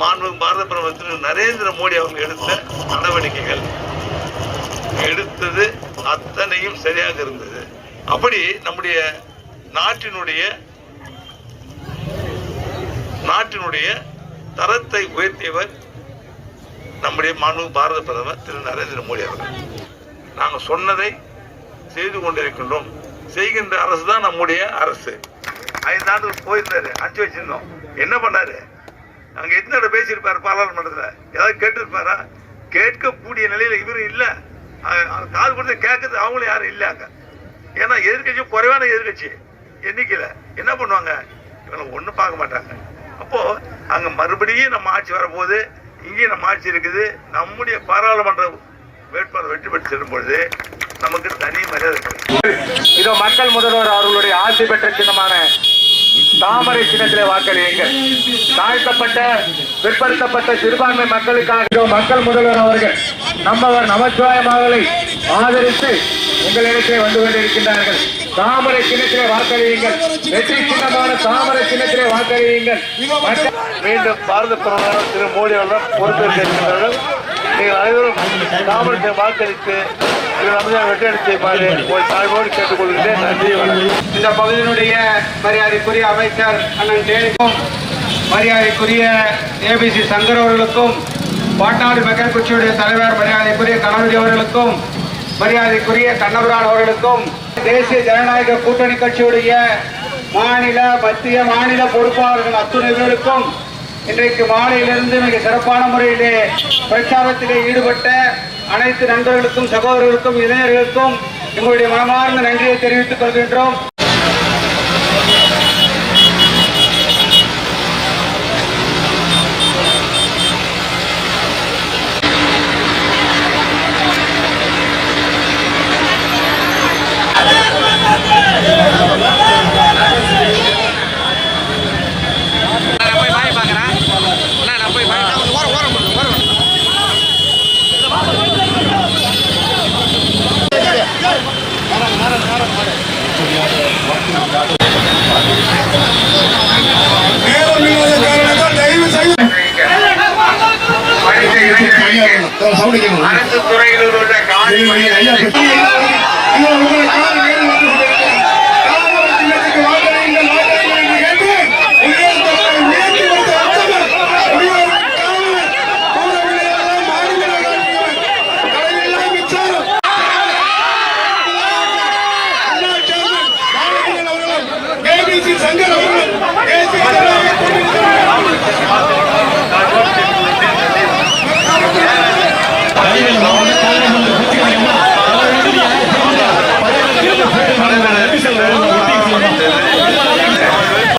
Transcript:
மாண்பு பாரத பிரதமர் திரு நரேந்திர மோடி அவங்க எடுத்த நடவடிக்கைகள். எடுத்தது அத்தனையும் சரியாக இருந்தது. அப்படி நம்முடைய நாட்டினுடைய நாட்டினுடைய தரத்தை உயர்த்தியவர் நம்முடைய மாண்பு பாரத பிரதமர் திரு நரேந்திர மோடி அவர்கள். நாங்கள் சொன்னதை செய்து கொண்டிருக்கின்றோம். செய்கின்ற அரசு தான் நம்முடைய அரசு. ஐந்து ஆண்டு போயிருந்தாரு அஞ்சு வச்சிருந்தோம். என்ன பண்ணாரு? அங்க எத்தனை பேசியிருப்பாரு பாராளுமன்றத்தில் ஏதாவது கேட்டிருப்பாரா? கேட்கக்கூடிய நிலையில இவரும் இல்ல. காது கொடுத்து கேட்கறது அவங்களும் யாரும் இல்ல அங்க. ஏன்னா எதிர்கட்சி குறைவான எதிர்கட்சி எண்ணிக்கையில. என்ன பண்ணுவாங்க? இவங்களை ஒண்ணும் பார்க்க மாட்டாங்க. அப்போ அங்க மறுபடியும் நம்ம ஆட்சி வரும்போது இங்கேயும் நம்ம ஆட்சி இருக்குது. நம்முடைய பாராளுமன்ற வேட்பாளர் வெற்றி பெற்று செல்லும் பொழுது நமக்கு தனி மரியாதை இதோ மக்கள் முதல்வர் அவர்களுடைய ஆட்சி பெற்ற சின்னமான தாமரை சின்னத்திலே வாக்களியுங்கள் தாழ்த்தப்பட்ட பிற்படுத்தப்பட்ட சிறுபான்மை மக்களுக்காக மக்கள் முதல்வர் அவர்கள் நம்மவர் நமச்சிவாயம் ஆதரித்து உங்களிடத்திலே வந்து கொண்டிருக்கின்றார்கள். தாமரை சின்னத்திலே வாக்களியுங்கள். வெற்றி சின்னமான தாமரை சின்னத்திலே வாக்களியுங்கள். மீண்டும் பாரத பிரதமர் திரு மோடி அவர்கள் பொறுப்பேற்க நீங்கள் அனைவரும் தாமரத்தை வாக்களித்து திரு அமைச்சர் வெற்றி செய்யுமாறு ஒரு தாழ்வோடு கேட்டுக்கொள்கிறேன். நன்றி. இந்த பகுதியினுடைய மரியாதைக்குரிய அமைச்சர் அண்ணன் தேனிக்கும் மரியாதைக்குரிய ஏபிசி சங்கர் அவர்களுக்கும் பாட்டாளி மக்கள் கட்சியுடைய தலைவர் மரியாதைக்குரிய கலாநிதி அவர்களுக்கும் மரியாதைக்குரிய கண்ணபுரான் அவர்களுக்கும் தேசிய ஜனநாயக கூட்டணி கட்சியுடைய மாநில மத்திய மாநில பொறுப்பாளர்கள் அத்துணை பேருக்கும் இன்றைக்கு மாலையிலிருந்து மிக சிறப்பான முறையிலே பிரச்சாரத்திலே ஈடுபட்ட அனைத்து நண்பர்களுக்கும் சகோதரர்களுக்கும் இளைஞர்களுக்கும் எங்களுடைய மனமார்ந்த நன்றியை தெரிவித்துக் கொள்கின்றோம். அரசு துறைகளில் உள்ள பணியிடங்களை